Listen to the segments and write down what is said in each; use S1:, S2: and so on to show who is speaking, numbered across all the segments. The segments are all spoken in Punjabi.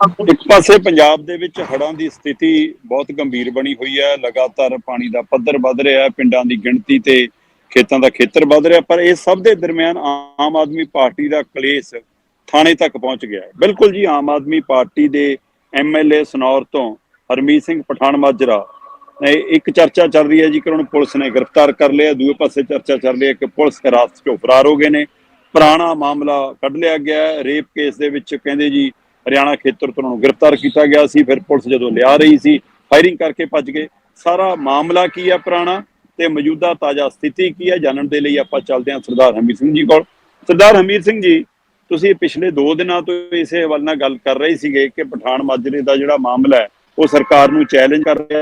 S1: ਇੱਕ ਪਾਸੇ ਪੰਜਾਬ ਦੇ ਵਿੱਚ ਹੜ੍ਹਾਂ ਦੀ ਸਥਿਤੀ ਬਹੁਤ ਗੰਭੀਰ ਬਣੀ ਹੋਈ ਹੈ, ਲਗਾਤਾਰ ਪਾਣੀ ਦਾ ਪੱਧਰ ਵੱਧ ਰਿਹਾ ਹੈ, ਪਿੰਡਾਂ ਦੀ ਗਿਣਤੀ ਤੇ ਖੇਤਾਂ ਦਾ ਖੇਤਰ ਵੱਧ ਰਿਹਾ, ਪਰ ਇਹ ਸਭ ਦੇ ਦਰਮਿਆਨ ਆਮ ਆਦਮੀ ਪਾਰਟੀ ਦਾ ਕਲੇਸ਼ ਥਾਣੇ ਤੱਕ ਪਹੁੰਚ ਗਿਆ ਹੈ। ਬਿਲਕੁਲ ਜੀ, ਆਮ ਆਦਮੀ ਪਾਰਟੀ ਦੇ ਐਮਐਲਏ ਸਨੌਰ ਤੋਂ ਹਰਮੀਤ ਸਿੰਘ ਪਠਾਨ ਮਾਜਰਾ ਇੱਕ ਚਰਚਾ ਚੱਲ ਰਹੀ ਹੈ ਜੀ, ਕਿ ਉਹਨਾਂ ਨੂੰ ਪੁਲਿਸ ਨੇ ਗ੍ਰਿਫਤਾਰ ਕਰ ਲਿਆ, ਦੂਏ ਪਾਸੇ ਚਰਚਾ ਚੱਲ ਰਹੀ ਹੈ ਕਿ ਪੁਲਿਸ ਹਿਰਾਸਤ 'ਚੋਂ ਫਰਾਰ ਹੋ ਗਏ ਨੇ। ਪੁਰਾਣਾ ਮਾਮਲਾ ਕੱਢ ਲਿਆ ਗਿਆ ਰੇਪ ਕੇਸ ਦੇ ਵਿੱਚ ਕਹਿੰਦੇ ਜੀ ਹਰਿਆਣਾ ਖੇਤਰ ਤੋਂ ਉਹਨਾਂ ਨੂੰ ਗ੍ਰਿਫਤਾਰ ਕੀਤਾ ਗਿਆ ਸੀ, ਫਿਰ ਪੁਲਿਸ ਜਦੋਂ ਲਿਆ ਰਹੀ ਸੀ, ਫਾਇਰਿੰਗ ਕਰਕੇ ਭੱਜ ਗਏ। ਸਾਰਾ ਮਾਮਲਾ ਕੀ ਹੈ ਪੁਰਾਣਾ ਤੇ ਮੌਜੂਦਾ ਤਾਜ਼ਾ ਸਥਿਤੀ ਕੀ ਹੈ, ਜਾਣਨ ਦੇ ਲਈ ਆਪਾਂ ਚੱਲਦੇ ਹਾਂ ਸਰਦਾਰ ਹਮੀਰ ਸਿੰਘ ਜੀ ਕੋਲ। ਸਰਦਾਰ ਹਮੀਰ ਸਿੰਘ ਜੀ, ਤੁਸੀਂ ਪਿਛਲੇ 2 ਦਿਨਾਂ ਤੋਂ ਇਸੇ ਹਵਾਲੇ ਨਾਲ ਗੱਲ ਕਰ ਰਹੇ ਸੀਗੇ ਕਿ ਪਠਾਨ ਮਾਜਰੇ ਦਾ ਜਿਹੜਾ ਮਾਮਲਾ ਹੈ, ਉਹ ਸਰਕਾਰ ਨੂੰ ਚੈਲੰਜ ਕਰ ਰਿਹਾ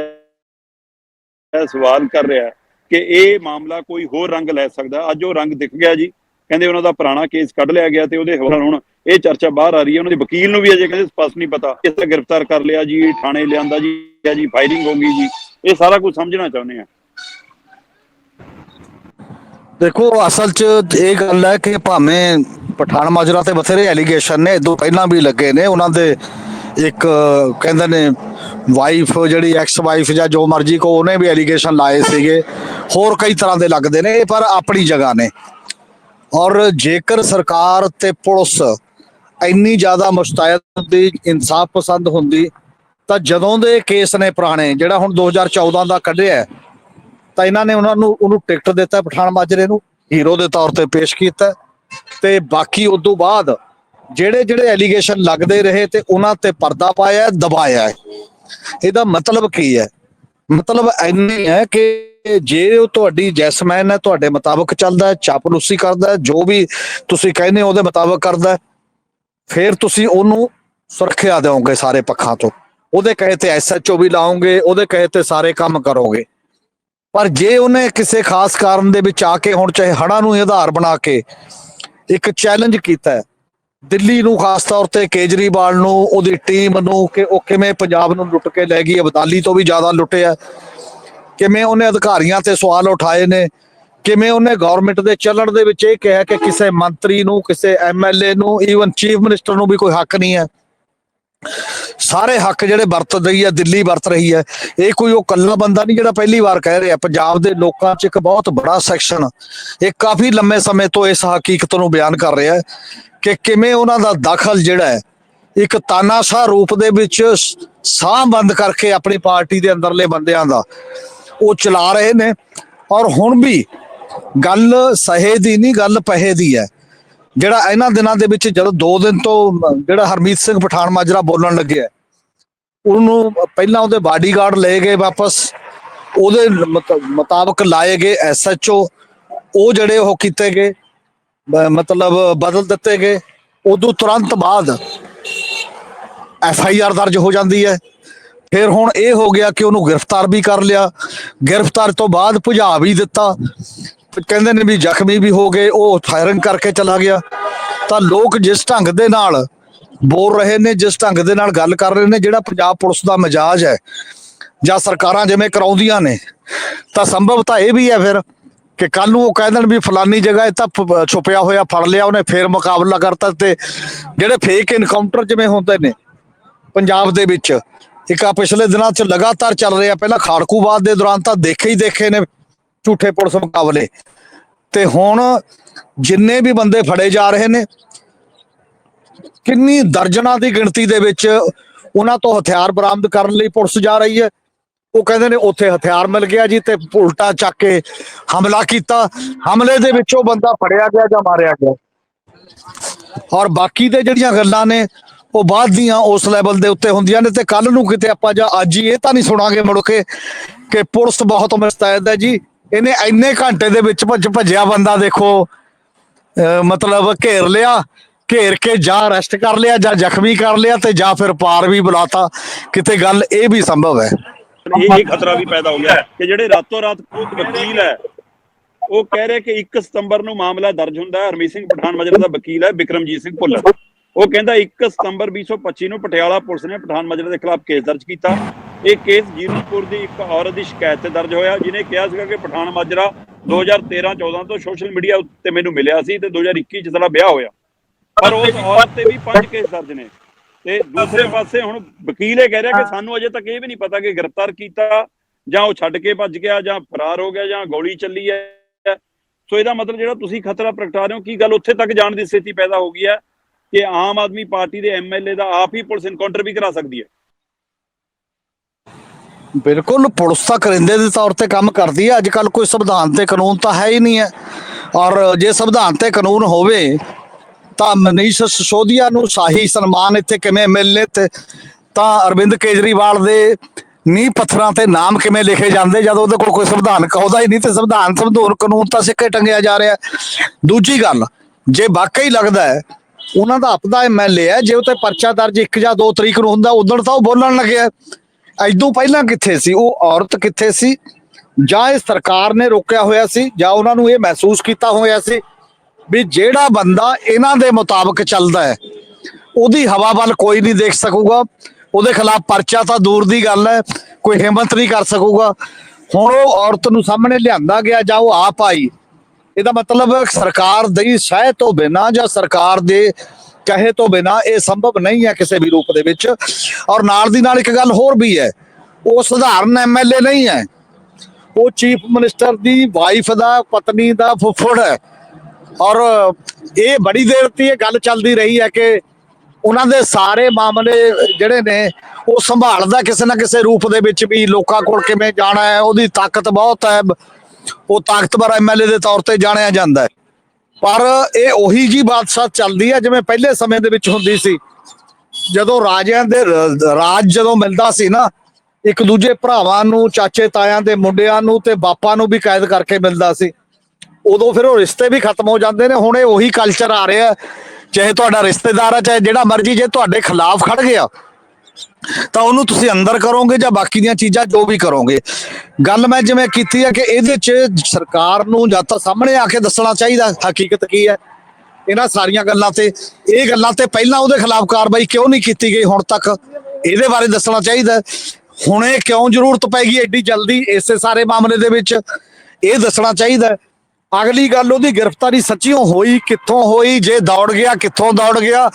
S1: ਹੈ, ਸਵਾਲ ਕਰ ਰਿਹਾ ਹੈ ਕਿ ਇਹ ਮਾਮਲਾ ਕੋਈ ਹੋਰ ਰੰਗ ਲੈ ਸਕਦਾ। ਅੱਜ ਉਹ ਰੰਗ ਦਿਖ ਗਿਆ ਜੀ। ਕਹਿੰਦੇ ਉਹਨਾਂ ਦਾ ਪੁਰਾਣਾ ਕੇਸ ਕੱਢ ਲਿਆ ਗਿਆ ਤੇ ਉਹਦੇ ਹਵਾਲੇ ਹੁਣ ਇਹ ਚਰਚਾ ਬਾਹਰ ਆ ਰਹੀ ਹੈ। ਉਹਨਾਂ ਦੇ ਵਕੀਲ ਨੂੰ ਵੀ ਅਜੇ ਕਹਿੰਦੇ ਸਪਸ਼ਟ ਨਹੀਂ ਪਤਾ। ਕਿਸ ਤਰ੍ਹਾਂ ਗ੍ਰਿਫਤਾਰ ਕਰ ਲਿਆ ਜੀ, ਥਾਣੇ ਲਿਆਂਦਾ ਜੀ ਜੀ ਫਾਇਰਿੰਗ ਹੋ ਗਈ ਜੀ। ਇਹ ਸਾਰਾ ਕੁਝ ਸਮਝਣਾ ਚਾਹੁੰਦੇ ਆ।
S2: ਦੇਖੋ, ਅਸਲ 'ਚ ਇਹ ਗੱਲ ਹੈ ਕਿ ਭਾਵੇਂ ਪਠਾਨ ਮਾਜਰਾ ਤੇ ਬਥੇਰੇ ਐਲੀਗੇਸ਼ਨ ਨੇ ਇਦੋਂ ਪਹਿਲਾਂ ਵੀ ਲੱਗੇ ਨੇ। ਉਹਨਾਂ ਦੇ ਇੱਕ ਕਹਿੰਦੇ ਨੇ ਵਾਈਫ ਜਿਹੜੀ ਐਕਸ ਵਾਈਫ ਜਾਂ ਜੋ ਮਰਜ਼ੀ ਕੋ ਉਹਨੇ ਵੀ ਐਲੀਗੇਸ਼ਨ ਲਾਏ ਸੀਗੇ। ਹੋਰ ਕਈ ਤਰ੍ਹਾਂ ਦੇ ਲੱਗਦੇ ਨੇ ਪਰ ਆਪਣੀ ਜਗ੍ਹਾ ਨੇ। ਔਰ ਜੇਕਰ ਸਰਕਾਰ ਤੇ ਪੁਲਿਸ ਇੰਨੀ ਜ਼ਿਆਦਾ ਮੁਸ਼ਤਾਇਦ ਹੁੰਦੀ ਇਨਸਾਫ ਪਸੰਦ ਹੁੰਦੀ, ਤਾਂ ਜਦੋਂ ਦੇ ਕੇਸ ਨੇ ਪੁਰਾਣੇ, ਜਿਹੜਾ ਹੁਣ 2014 ਦਾ ਕੱਢਿਆ, ਤਾਂ ਇਹਨਾਂ ਨੇ ਉਹਨਾਂ ਨੂੰ, ਉਹਨੂੰ ਟਿਕਟ ਦਿੱਤਾ ਪਠਾਨ ਮਾਜਰੇ ਨੂੰ, ਹੀਰੋ ਦੇ ਤੌਰ ਤੇ ਪੇਸ਼ ਕੀਤਾ, ਤੇ ਬਾਕੀ ਉਸ ਤੋਂ ਬਾਅਦ ਜਿਹੜੇ ਜਿਹੜੇ ਐਲੀਗੇਸ਼ਨ ਲੱਗਦੇ ਰਹੇ ਤੇ ਉਹਨਾਂ ਤੇ ਪਰਦਾ ਪਾਇਆ, ਦਬਾਇਆ ਇਹਦਾ ਮਤਲਬ ਕੀ ਹੈ? ਮਤਲਬ ਇੰਨੀ ਹੈ ਕਿ ਜੇ ਉਹ ਤੁਹਾਡੀ ਜੈਸਮੈਨ ਹੈ, ਤੁਹਾਡੇ ਮੁਤਾਬਕ ਚੱਲਦਾ ਹੈ, ਚਾਪਲੂਸੀ ਕਰਦਾ ਜੋ ਵੀ ਤੁਸੀਂ ਕਹਿੰਦੇ ਹੋ ਉਹਦੇ ਮੁਤਾਬਕ ਕਰਦਾ ਫਿਰ ਤੁਸੀਂ ਉਹਨੂੰ ਸੁਰੱਖਿਆ ਦਿਓਗੇ ਸਾਰੇ ਪੱਖਾਂ ਤੋਂ। ਉਹਦੇ ਕਹੇ ਤੇ ਐਸਐਚਓ ਵੀ ਲਾਓਗੇ, ਉਹਦੇ ਕਹੇ ਤੇ ਸਾਰੇ ਕੰਮ ਕਰੋਗੇ। ਪਰ ਜੇ ਉਹਨੇ ਕਿਸੇ ਖਾਸ ਕਾਰਨ ਦੇ ਵਿੱਚ ਆ ਕੇ ਹੁਣ ਚਾਹੇ ਹੜ੍ਹਾਂ ਨੂੰ ਆਧਾਰ ਬਣਾ ਕੇ ਇੱਕ ਚੈਲੰਜ ਕੀਤਾ ਦਿੱਲੀ ਨੂੰ ਖਾਸ ਤੌਰ ਤੇ ਕੇਜਰੀਵਾਲ ਨੂੰ, ਉਹਦੀ ਟੀਮ ਨੂੰ, ਕਿ ਉਹ ਕਿਵੇਂ ਪੰਜਾਬ ਨੂੰ ਲੁੱਟ ਕੇ ਲੈ ਗਈ, ਅਬਦਾਲੀ ਤੋਂ ਵੀ ਜ਼ਿਆਦਾ ਲੁੱਟਿਆ। ਕਿਵੇਂ ਉਹਨੇ ਅਧਿਕਾਰੀਆਂ ਤੇ ਸਵਾਲ ਉਠਾਏ ਨੇ ਕਿਵੇਂ ਉਹਨੇ ਗਵਰਨਮੈਂਟ ਦੇ ਚੱਲਣ ਦੇ ਵਿੱਚ ਇਹ ਕਿਹਾ ਕਿ ਕਿਸੇ ਮੰਤਰੀ ਨੂੰ, ਕਿਸੇ ਐਮਐਲਏ ਨੂੰ ਈਵਨ ਚੀਫ ਮਿਨਿਸਟਰ ਨੂੰ ਵੀ ਕੋਈ ਹੱਕ ਨਹੀਂ ਹੈ। ਸਾਰੇ ਹੱਕ ਜਿਹੜੇ ਵਰਤ ਰਹੀ ਹੈ, ਦਿੱਲੀ ਵਰਤ ਰਹੀ ਹੈ। ਇਹ ਕੋਈ ਉਹ ਕੱਲਾ ਬੰਦਾ ਨਹੀਂ ਜਿਹੜਾ ਪਹਿਲੀ ਵਾਰ ਕਹਿ ਰਿਹਾ। ਪੰਜਾਬ ਦੇ ਲੋਕਾਂ 'ਚ ਇੱਕ ਬਹੁਤ ਬੜਾ ਸੈਕਸ਼ਨ ਇਹ ਕਾਫੀ ਲੰਮੇ ਸਮੇਂ ਤੋਂ ਇਸ ਹਕੀਕਤ ਨੂੰ ਬਿਆਨ ਕਰ ਰਿਹਾ ਹੈ ਕਿ ਕਿਵੇਂ ਉਹਨਾਂ ਦਾ ਦਖਲ ਜਿਹੜਾ ਹੈ, ਇੱਕ ਤਾਨਾਸ਼ਾਹ ਰੂਪ ਦੇ ਵਿੱਚ ਸਾਹ ਬੰਦ ਕਰਕੇ ਆਪਣੀ ਪਾਰਟੀ ਦੇ ਅੰਦਰਲੇ ਬੰਦਿਆਂ ਦਾ ਉਹ ਚਲਾ ਰਹੇ ਨੇ। ਔਰ ਹੁਣ ਵੀ ਗੱਲ ਸਹੇ ਦੀ ਨਹੀਂ, ਗੱਲ ਪਹੇ ਦੀ ਹੈ। ਜਿਹੜਾ ਇਹਨਾਂ ਦਿਨਾਂ ਦੇ ਵਿੱਚ ਜਦੋਂ 2 ਦਿਨ ਤੋਂ ਜਿਹੜਾ ਹਰਮੀਤ ਸਿੰਘ ਪਠਾਨ ਮਾਜਰਾ ਬੋਲਣ ਲੱਗਿਆ ਉਹਨੂੰ ਪਹਿਲਾਂ ਉਹਦੇ ਬਾਡੀਗਾਰਡ ਲਏ ਗਏ ਵਾਪਸ, ਉਹਦੇ ਮੁਤਾਬਕ ਲਾਏ ਗਏ ਐਸਐਚਓ ਉਹ ਜਿਹੜੇ ਉਹ ਕੀਤੇ ਗਏ ਮਤਲਬ ਬਦਲ ਦਿੱਤੇ ਗਏ। ਉਦੋਂ ਤੁਰੰਤ ਬਾਅਦ ਐਫ ਆਈ ਆਰ ਦਰਜ ਹੋ ਜਾਂਦੀ ਹੈ। ਫਿਰ ਹੁਣ ਇਹ ਹੋ ਗਿਆ ਕਿ ਉਹਨੂੰ ਗ੍ਰਿਫਤਾਰ ਵੀ ਕਰ ਲਿਆ। ਗ੍ਰਿਫਤਾਰ ਤੋਂ ਬਾਅਦ ਭੁਜਾ ਵੀ ਦਿੱਤਾ। ਕਹਿੰਦੇ ਨੇ ਵੀ ਜ਼ਖਮੀ ਵੀ ਹੋ ਗਏ, ਉਹ ਫਾਇਰਿੰਗ ਕਰਕੇ ਚਲਾ ਗਿਆ। ਤਾਂ ਲੋਕ ਜਿਸ ਢੰਗ ਦੇ ਨਾਲ ਬੋਲ ਰਹੇ ਨੇ, ਜਿਸ ਢੰਗ ਦੇ ਨਾਲ ਗੱਲ ਕਰ ਰਹੇ ਨੇ, ਜਿਹੜਾ ਪੰਜਾਬ ਪੁਲਿਸ ਦਾ ਮਜਾਜ ਹੈ, ਜਾਂ ਸਰਕਾਰਾਂ ਜਿਵੇਂ ਕਰਾਉਂਦੀਆਂ ਨੇ, ਤਾਂ ਸੰਭਵ ਤਾਂ ਇਹ ਵੀ ਹੈ ਫਿਰ ਕਿ ਕੱਲ ਨੂੰ ਉਹ ਕਹਿ ਦੇਣ ਵੀ ਫਲਾਨੀ ਜਗ੍ਹਾ ਇਹ ਤਾਂ ਛੁਪਿਆ ਹੋਇਆ, ਫੜ ਲਿਆ ਉਹਨੇ, ਫੇਰ ਮੁਕਾਬਲਾ ਕਰਤਾ ਤੇ ਜਿਹੜੇ ਫੇਕ ਇਨਕਾਊਂਟਰ ਜਿਵੇਂ ਹੁੰਦੇ ਨੇ ਪੰਜਾਬ ਦੇ ਵਿੱਚ, ਇੱਕ ਆ ਪਿਛਲੇ ਦਿਨਾਂ 'ਚ ਲਗਾਤਾਰ ਚੱਲ ਰਿਹਾ, ਪਹਿਲਾਂ ਖਾੜਕੂਬਾਦ ਦੇ ਦੌਰਾਨ ਤਾਂ ਦੇਖੇ ਹੀ ਦੇਖੇ ਨੇ ਝੂਠੇ ਪੁਲਿਸ ਮੁਕਾਬਲੇ। ਤੇ ਹੁਣ ਜਿੰਨੇ ਵੀ ਬੰਦੇ ਫੜੇ ਜਾ ਰਹੇ ਨੇ, ਕਿੰਨੀ ਦਰਜਨਾਂ ਦੀ ਗਿਣਤੀ ਦੇ ਵਿੱਚ ਉਹਨਾਂ ਤੋਂ ਹਥਿਆਰ ਬਰਾਮਦ ਕਰਨ ਲਈ ਪੁਲਿਸ ਜਾ ਰਹੀ ਹੈ। ਉਹ ਕਹਿੰਦੇ ਨੇ ਉੱਥੇ ਹਥਿਆਰ ਮਿਲ ਗਿਆ ਜੀ ਤੇ ਉਲਟਾ ਚੱਕ ਕੇ ਹਮਲਾ ਕੀਤਾ। ਹਮਲੇ ਦੇ ਵਿੱਚ ਉਹ ਬੰਦਾ ਫੜਿਆ ਗਿਆ ਜਾਂ ਮਾਰਿਆ ਗਿਆ। ਔਰ ਬਾਕੀ ਦੇ ਜਿਹੜੀਆਂ ਗੱਲਾਂ ਨੇ, ਉਹ ਬਾਅਦ ਦੀਆਂ ਉਸ ਲੈਵਲ ਦੇ ਉੱਤੇ ਹੁੰਦੀਆਂ ਨੇ ਤੇ ਕੱਲ ਨੂੰ ਕਿਤੇ ਆਪਾਂ ਜਾਂ ਅੱਜ ਹੀ ਇਹ ਤਾਂ ਨਹੀਂ ਸੁਣਾਂਗੇ ਮੁੜ ਕੇ ਕਿ ਪੁਲਿਸ ਬਹੁਤ ਮੁਸਤੈਦ ਹੈ ਜੀ। ਇਹਨੇ ਇੰਨੇ ਘੰਟੇ ਦੇ ਵਿੱਚ ਭੱਜ ਭੱਜਿਆ ਬੰਦਾ ਦੇਖੋ। ਮਤਲਬ ਘੇਰ ਲਿਆ, ਘੇਰ ਕੇ ਜਾਂ ਅਰੈਸਟ ਕਰ ਲਿਆ, ਜਾਂ ਜ਼ਖਮੀ ਕਰ ਲਿਆ ਤੇ ਜਾਂ ਫਿਰ ਪਾਰ ਵੀ ਬੁਲਾਤਾ। ਕਿਤੇ ਗੱਲ ਇਹ ਵੀ ਸੰਭਵ ਹੈ।
S1: ਇਹ ਇਹ ਖਤਰਾ ਵੀ ਪੈਦਾ ਹੋ ਗਿਆ ਕਿ ਜਿਹੜੇ ਰਾਤੋਂ ਰਾਤ ਕੋਈ ਵਕੀਲ ਹੈ, ਉਹ ਕਹਿ ਰਿਹਾ ਕਿ 1 ਸਤੰਬਰ ਨੂੰ ਮਾਮਲਾ ਦਰਜ ਹੁੰਦਾ ਹੈ। ਹਰਮੀਤ ਸਿੰਘ ਪਠਾਨ ਮਜਰਾ ਦਾ ਵਕੀਲ ਹੈ, ਬਿਕਰਮਜੀਤ ਸਿੰਘ ਭੁੱਲਰ। ਉਹ ਕਹਿੰਦਾ 1 ਸਤੰਬਰ 2025 ਨੂੰ ਪਟਿਆਲਾ ਪੁਲਿਸ ਨੇ ਪਠਾਨ ਮਜਰਾ ਦੇ ਖਿਲਾਫ ਕੇਸ ਦਰਜ ਕੀਤਾ। ਇਹ ਕੇਸ ਜੀਰਨਪੁਰ ਦੀ ਇੱਕ ਔਰਤ ਦੀ ਸ਼ਿਕਾਇਤ ਤੇ ਦਰਜ ਹੋਇਆ। ਜਿਨੇ ਕਿਹਾ ਸੀਗਾ ਕਿ ਪਠਾਨ ਮਾਜਰਾ 2013-14 ਤੋਂ ਸੋਸ਼ਲ ਮੀਡੀਆ ਉੱਤੇ ਮੈਨੂੰ ਮਿਲਿਆ ਸੀ ਤੇ 2021 ਚ ਸਾਡਾ ਵਿਆਹ ਹੋਇਆ। ਪਰ ਉਸ ਔਰਤ ਤੇ ਵੀ ਪੰਜ ਕੇਸ ਦਰਜ ਨੇ। ਤੇ ਦੂਸਰੇ ਪਾਸੇ ਹੁਣ ਵਕੀਲ ਇਹ ਕਹਿ ਰਿਹਾ ਕਿ ਸਾਨੂੰ ਅਜੇ ਤੱਕ ਇਹ ਵੀ ਨਹੀਂ ਪਤਾ ਕਿ ਗ੍ਰਿਫਤਾਰ ਕੀਤਾ ਜਾਂ ਉਹ ਛੱਡ ਕੇ ਭੱਜ ਗਿਆ ਜਾਂ ਫਰਾਰ ਹੋ ਗਿਆ ਜਾਂ ਗੋਲੀ ਚੱਲੀ ਹੈ। ਸੋ ਇਹਦਾ ਮਤਲਬ ਜਿਹੜਾ ਤੁਸੀਂ ਖਤਰਾ ਪ੍ਰਗਟਾ ਰਹੇ ਹੋ ਕੀ ਗੱਲ ਉੱਥੇ ਤੱਕ ਜਾਣ ਦੀ ਸਥਿਤੀ ਪੈਦਾ ਹੋ ਗਈ ਹੈ ਕਿ ਆਮ ਆਦਮੀ ਪਾਰਟੀ ਦੇ ਐਮਐਲਏ ਦਾ ਆਪ ਹੀ ਪੁਲਿਸ ਇਨਕਾਊਂਟਰ ਵੀ ਕਰਾ ਸਕਦੀ ਹੈ?
S2: ਬਿਲਕੁਲ। ਪੁਲਿਸ ਤਾਂ ਕਰਿੰਦੇ ਦੇ ਤੌਰ ਤੇ ਕੰਮ ਕਰਦੀ ਹੈ ਅੱਜ ਕੱਲ ਕੋਈ ਸੰਵਿਧਾਨ ਤੇ ਕਾਨੂੰਨ ਤਾਂ ਹੈ ਹੀ ਨਹੀਂ ਹੈ। ਔਰ ਜੇ ਸੰਵਿਧਾਨ ਤੇ ਕਾਨੂੰਨ ਹੋਵੇ, ਤਾਂ ਮਨੀਸ਼ ਸਿਸੋਦੀਆ ਨੂੰ ਸ਼ਾਹੀ ਸਨਮਾਨ ਇੱਥੇ ਕਿਵੇਂ ਮਿਲਨੇ ਤੇ ਤਾਂ ਅਰਵਿੰਦ ਕੇਜਰੀਵਾਲ ਦੇ ਨੀਂਹ ਪੱਥਰਾਂ ਤੇ ਨਾਮ ਕਿਵੇਂ ਲਿਖੇ ਜਾਂਦੇ, ਜਦੋਂ ਉਹਦੇ ਕੋਲ ਕੋਈ ਸੰਵਿਧਾਨ ਕਹੋਦਾ ਹੀ ਨਹੀਂ ਤੇ ਸੰਵਿਧਾਨ ਸੰਵਿਧਾਨ ਕਾਨੂੰਨ ਤਾਂ ਸਿੱਕੇ ਟੰਗਿਆ ਜਾ ਰਿਹਾ। ਦੂਜੀ ਗੱਲ, ਜੇ ਵਾਕਈ ਲੱਗਦਾ ਹੈ, ਉਹਨਾਂ ਦਾ ਆਪਦਾ ਐਮਐਲਏ ਹੈ, ਜੇ ਉਹ ਤੇ ਪਰਚਾ ਦਰਜ 1 ਜਾਂ 2 ਤਰੀਕ ਨੂੰ ਹੁੰਦਾ ਉਦੋਂ ਤਾਂ ਉਹ ਬੋਲਣ ਲੱਗਿਆ। ਐਦੋਂ ਪਹਿਲਾਂ ਕਿੱਥੇ ਸੀ? ਉਹ ਔਰਤ ਕਿੱਥੇ ਸੀ? ਜਾਂ ਇਹ ਸਰਕਾਰ ਨੇ ਰੋਕਿਆ ਹੋਇਆ ਸੀ? ਜਾਂ ਉਹਨਾਂ ਨੂੰ ਇਹ ਮਹਿਸੂਸ ਕੀਤਾ ਹੋਇਆ ਸੀ ਵੀ ਜਿਹੜਾ ਬੰਦਾ ਇਹਨਾਂ ਦੇ ਮੁਤਾਬਕ ਚੱਲਦਾ ਹੈ, ਉਹਦੀ ਹਵਾ ਵੱਲ ਕੋਈ ਨਹੀਂ ਦੇਖ ਸਕੂਗਾ, ਉਹਦੇ ਖਿਲਾਫ ਪਰਚਾ ਤਾਂ ਦੂਰ ਦੀ ਗੱਲ ਹੈ, ਕੋਈ ਹਿੰਮਤ ਨਹੀਂ ਕਰ ਸਕੂਗਾ। ਹੁਣ ਉਹ ਔਰਤ ਨੂੰ ਸਾਹਮਣੇ ਲਿਆਂਦਾ ਗਿਆ ਜਾਂ ਉਹ ਆਪ ਆਈ, ਇਹਦਾ ਮਤਲਬ ਸਰਕਾਰ ਦੀ ਸ਼ਹਿ ਤੋਂ ਬਿਨਾ ਜਾਂ ਸਰਕਾਰ ਦੇ ਕਹੇ ਤੋਂ ਬਿਨਾ ਇਹ ਸੰਭਵ ਨਹੀਂ ਹੈ ਕਿਸੇ ਵੀ ਰੂਪ ਦੇ ਵਿੱਚ। ਔਰ ਨਾਲ ਦੀ ਨਾਲ ਇੱਕ ਗੱਲ ਹੋਰ ਵੀ ਹੈ, ਉਹ ਸਧਾਰਨ ਐਮਐਲਏ ਨਹੀਂ ਹੈ। ਉਹ ਚੀਫ ਮਿਨਿਸਟਰ ਦੀ ਵਾਈਫ ਦਾ, ਪਤਨੀ ਦਾ ਫੁੱਫੜ ਹੈ। ਔਰ ਇਹ ਬੜੀ ਦੇਰ ਤੋਂ ਇਹ ਗੱਲ ਚੱਲਦੀ ਰਹੀ ਹੈ ਕਿ ਉਹਨਾਂ ਦੇ ਸਾਰੇ ਮਾਮਲੇ ਜਿਹੜੇ ਨੇ, ਉਹ ਸੰਭਾਲਦਾ ਕਿਸੇ ਨਾ ਕਿਸੇ ਰੂਪ ਦੇ ਵਿੱਚ ਵੀ ਲੋਕਾਂ ਕੋਲ ਕਿਵੇਂ ਜਾਣਾ ਹੈ, ਉਹਦੀ ਤਾਕਤ ਬਹੁਤ ਹੈ। ਉਹ ਤਾਕਤਵਰ ਐਮਐਲਏ ਦੇ ਤੌਰ ਤੇ ਜਾਣਿਆ ਜਾਂਦਾ ਹੈ। ਪਰ ਇਹ ਉਹੀ ਜੀ ਬਾਦਸ਼ਾਹ ਚੱਲਦੀ ਹੈ ਜਿਵੇਂ ਪਹਿਲੇ ਸਮੇਂ ਦੇ ਵਿੱਚ ਹੁੰਦੀ ਸੀ। ਜਦੋਂ ਰਾਜਿਆਂ ਦੇ ਰਾਜ ਜਦੋਂ ਮਿਲਦਾ ਸੀ ਨਾ, ਇੱਕ ਦੂਜੇ ਭਰਾਵਾਂ ਨੂੰ, ਚਾਚੇ ਤਾਇਆਂ ਦੇ ਮੁੰਡਿਆਂ ਨੂੰ ਤੇ ਬਾਪਾਂ ਨੂੰ ਵੀ ਕੈਦ ਕਰਕੇ ਮਿਲਦਾ ਸੀ। ਉਦੋਂ ਫਿਰ ਉਹ ਰਿਸ਼ਤੇ ਵੀ ਖਤਮ ਹੋ ਜਾਂਦੇ ਨੇ, ਹੁਣ ਇਹ ਉਹੀ ਕਲਚਰ ਆ ਰਿਹਾ। ਚਾਹੇ ਤੁਹਾਡਾ ਰਿਸ਼ਤੇਦਾਰ ਹੈ ਚਾਹੇ ਜਿਹੜਾ ਮਰਜ਼ੀ, ਜੇ ਤੁਹਾਡੇ ਖਿਲਾਫ ਖੜ ਗਿਆ ਤਾਂ ਉਹਨੂੰ ਤੁਸੀਂ ਅੰਦਰ ਕਰੋਗੇ ਜਾਂ ਬਾਕੀ ਦੀਆਂ ਚੀਜ਼ਾਂ ਜੋ ਵੀ ਕਰੋਗੇ। ਗੱਲ ਮੈਂ ਜਿਵੇਂ ਕੀਤੀ ਹੈ ਕਿ ਇਹਦੇ 'ਚ ਸਰਕਾਰ ਨੂੰ ਜਾਂ ਤਾਂ ਸਾਹਮਣੇ ਆ ਕੇ ਦੱਸਣਾ ਚਾਹੀਦਾ, ਹਕੀਕਤ ਕੀ ਹੈ? ਇਹਨਾਂ ਸਾਰੀਆਂ ਗੱਲਾਂ ਤੇ, ਇਹ ਗੱਲਾਂ ਤੇ ਪਹਿਲਾਂ ਉਹਦੇ ਖਿਲਾਫ ਕਾਰਵਾਈ ਕਿਉਂ ਨਹੀਂ ਕੀਤੀ ਗਈ, ਹੁਣ ਤੱਕ ਇਹਦੇ ਬਾਰੇ ਦੱਸਣਾ ਚਾਹੀਦਾ। ਹੁਣੇ ਕਿਉਂ ਜ਼ਰੂਰਤ ਪੈ ਗਈ ਐਡੀ ਜਲਦੀ, ਇਸੇ ਸਾਰੇ ਮਾਮਲੇ ਦੇ ਵਿੱਚ ਇਹ ਦੱਸਣਾ ਚਾਹੀਦਾ। ਅਗਲੀ ਗੱਲ ਉਹਦੀ ਗ੍ਰਿਫਤਾਰੀ ਸੱਚੀਓ ਹੋਈ, ਕਿੱਥੋਂ ਹੋਈ, ਜੇ ਦੌੜ ਗਿਆ, ਕਿੱਥੋਂ ਦੌੜ ਗਿਆ?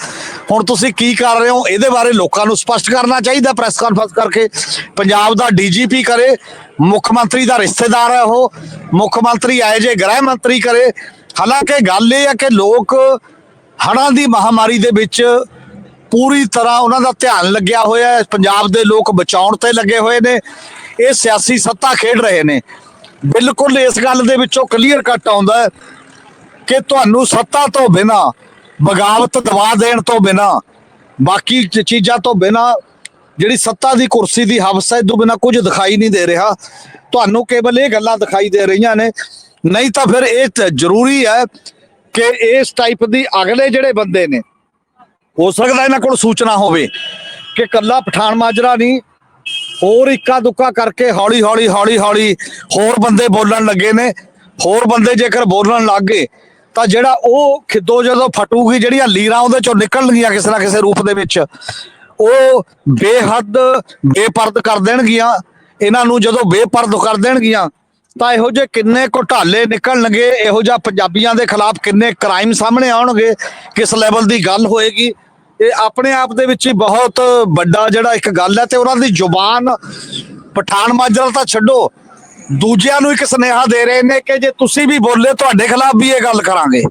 S2: ਹੁਣ ਤੁਸੀਂ ਕੀ ਕਰ ਰਹੇ ਹੋ? ਇਹਦੇ ਬਾਰੇ ਲੋਕਾਂ ਨੂੰ ਸਪਸ਼ਟ ਕਰਨਾ ਚਾਹੀਦਾ ਪ੍ਰੈਸ ਕਾਨਫਰੰਸ ਕਰਕੇ। ਪੰਜਾਬ ਦਾ ਡੀਜੀਪੀ ਕਰੇ, ਮੁੱਖ ਮੰਤਰੀ ਦਾ ਰਿਸ਼ਤੇਦਾਰ ਹੈ ਉਹ। ਮੁੱਖ ਮੰਤਰੀ ਆਏ ਜੇ, ਗ੍ਰਹਿ ਮੰਤਰੀ ਕਰੇ। ਹਾਲਾਂਕਿ ਗੱਲ ਇਹ ਹੈ ਕਿ ਲੋਕ ਹੜ੍ਹਾਂ ਦੀ ਮਹਾਮਾਰੀ ਦੇ ਵਿੱਚ ਪੂਰੀ ਤਰ੍ਹਾਂ ਉਹਨਾਂ ਦਾ ਧਿਆਨ ਲੱਗਿਆ ਹੋਇਆ ਹੈ। ਪੰਜਾਬ ਦੇ ਲੋਕ ਬਚਾਉਣ ਤੇ ਲੱਗੇ ਹੋਏ ਨੇ। ਇਹ ਸਿਆਸੀ ਸੱਤਾ ਖੇਡ ਰਹੇ ਨੇ। ਬਿਲਕੁਲ ਇਸ ਗੱਲ ਦੇ ਵਿੱਚੋਂ ਕਲੀਅਰ ਕੱਟ ਆਉਂਦਾ ਕਿ ਤੁਹਾਨੂੰ ਸੱਤਾ ਤੋਂ ਬਿਨਾ, ਬਗਾਵਤ ਦਵਾ ਦੇਣ ਤੋਂ ਬਿਨਾ, ਬਾਕੀ ਚੀਜ਼ਾਂ ਤੋਂ ਬਿਨਾ, ਜਿਹੜੀ ਸੱਤਾ ਦੀ ਕੁਰਸੀ ਦੀ ਹਵਸ ਹੈ ਤੋਂ ਬਿਨਾ ਕੁਝ ਦਿਖਾਈ ਨਹੀਂ ਦੇ ਰਿਹਾ। ਤੁਹਾਨੂੰ ਕੇਵਲ ਇਹ ਗੱਲਾਂ ਦਿਖਾਈ ਦੇ ਰਹੀਆਂ ਨੇ। ਨਹੀਂ ਤਾਂ ਫਿਰ ਇਹ ਜ਼ਰੂਰੀ ਹੈ ਕਿ ਇਸ ਟਾਈਪ ਦੀ ਅਗਲੇ ਜਿਹੜੇ ਬੰਦੇ ਨੇ, ਹੋ ਸਕਦਾ ਇਹਨਾਂ ਕੋਲ ਸੂਚਨਾ ਹੋਵੇ ਕਿ ਕੱਲਾ ਪਠਾਨ ਮਾਜਰਾ ਨਹੀਂ ਹੋਰ ਇੱਕਾ ਦੁੱਕਾ ਕਰਕੇ ਹੌਲੀ ਹੌਲੀ ਹੌਲੀ ਹੌਲੀ ਹੋਰ ਬੰਦੇ ਬੋਲਣ ਲੱਗੇ ਨੇ। ਹੋਰ ਬੰਦੇ ਜੇਕਰ ਬੋਲਣ ਲੱਗ ਗਏ, ਤਾਂ ਜਿਹੜਾ ਉਹ ਖਿੱਦੋ ਜਦੋਂ ਫਟੂਗੀ, ਜਿਹੜੀਆਂ ਲੀਰਾਂ ਉਹਦੇ ਚੋਂ ਨਿਕਲਣਗੀਆਂ ਕਿਸੇ ਨਾ ਕਿਸੇ ਰੂਪ ਦੇ ਵਿੱਚ, ਉਹ ਬੇਹੱਦ ਬੇਪਰਦ ਕਰ ਦੇਣਗੀਆਂ। ਇਹਨਾਂ ਨੂੰ ਜਦੋਂ ਬੇਪਰਦ ਕਰ ਦੇਣਗੀਆਂ, ਤਾਂ ਇਹੋ ਜਿਹੇ ਕਿੰਨੇ ਘੁਟਾਲੇ ਨਿਕਲਣਗੇ, ਇਹੋ ਜਿਹਾ ਪੰਜਾਬੀਆਂ ਦੇ ਖਿਲਾਫ ਕਿੰਨੇ ਕ੍ਰਾਈਮ ਸਾਹਮਣੇ ਆਉਣਗੇ, ਕਿਸ ਲੈਵਲ ਦੀ ਗੱਲ ਹੋਏਗੀ। ਇਹ ਆਪਣੇ ਆਪ ਦੇ ਵਿੱਚ ਹੀ ਬਹੁਤ ਵੱਡਾ ਜਿਹੜਾ ਇੱਕ ਗੱਲ ਹੈ ਤੇ ਉਹਨਾਂ ਦੀ ਜ਼ੁਬਾਨ ਪਠਾਨ ਮਾਜਰਾ ਤਾਂ ਛੱਡੋ, ਦੂਜਿਆਂ ਨੂੰ ਇੱਕ ਸੁਨੇਹਾ ਦੇ ਰਹੇ ਨੇ ਕਿ ਜੇ ਤੁਸੀਂ ਵੀ ਬੋਲੇ, ਤੁਹਾਡੇ ਖਿਲਾਫ ਵੀ ਇਹ ਗੱਲ ਕਰਾਂਗੇ।